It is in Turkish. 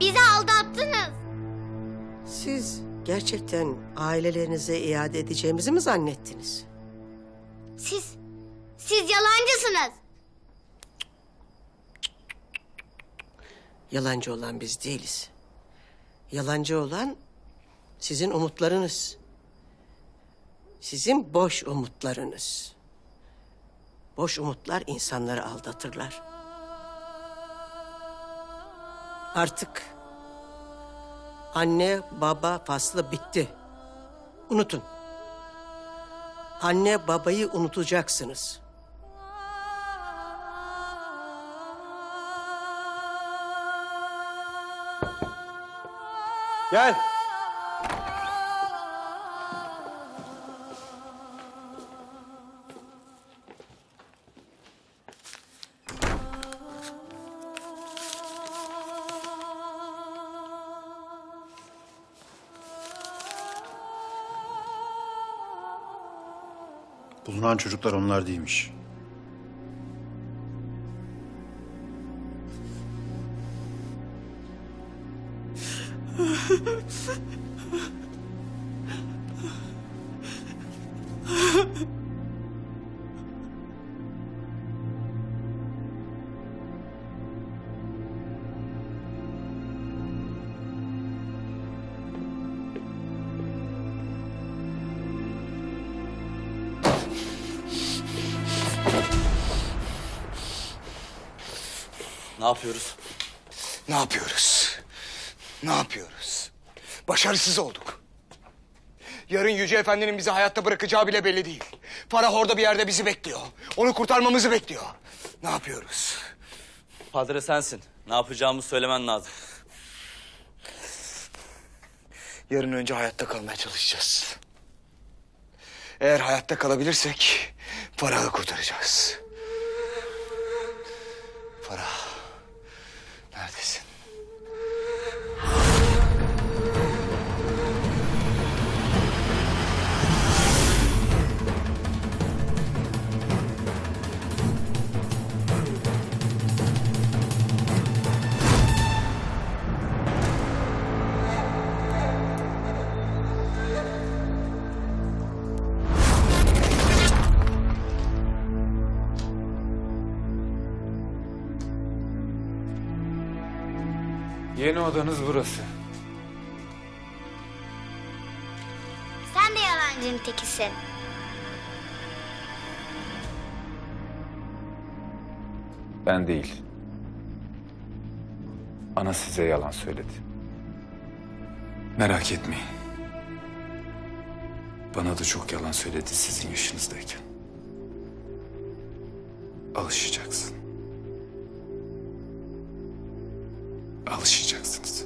Bizi aldattınız. Siz gerçekten ailelerinize iade edeceğimizi mi zannettiniz? Siz, siz yalancısınız. Yalancı olan biz değiliz. Yalancı olan sizin umutlarınız. Sizin boş umutlarınız. Boş umutlar insanları aldatırlar. Artık anne baba faslı bitti. Unutun. Anne babayı unutacaksınız. Gel. Bulunan çocuklar onlar değilmiş. Ne yapıyoruz? Ne yapıyoruz? Ne yapıyoruz? Başarısız olduk. Yarın Yüce Efendi'nin bizi hayatta bırakacağı bile belli değil. Farah orada bir yerde bizi bekliyor. Onu kurtarmamızı bekliyor. Ne yapıyoruz? Padre sensin. Ne yapacağımızı söylemen lazım. Yarın önce hayatta kalmaya çalışacağız. Eğer hayatta kalabilirsek Farah'ı kurtaracağız. Yeni odanız burası. Sen de yalancının tekisin. Ben değil. Ana size yalan söyledi. Merak etmeyin. Bana da çok yalan söyledi sizin yaşınızdayken. Alışacaksın. alışacaksınız.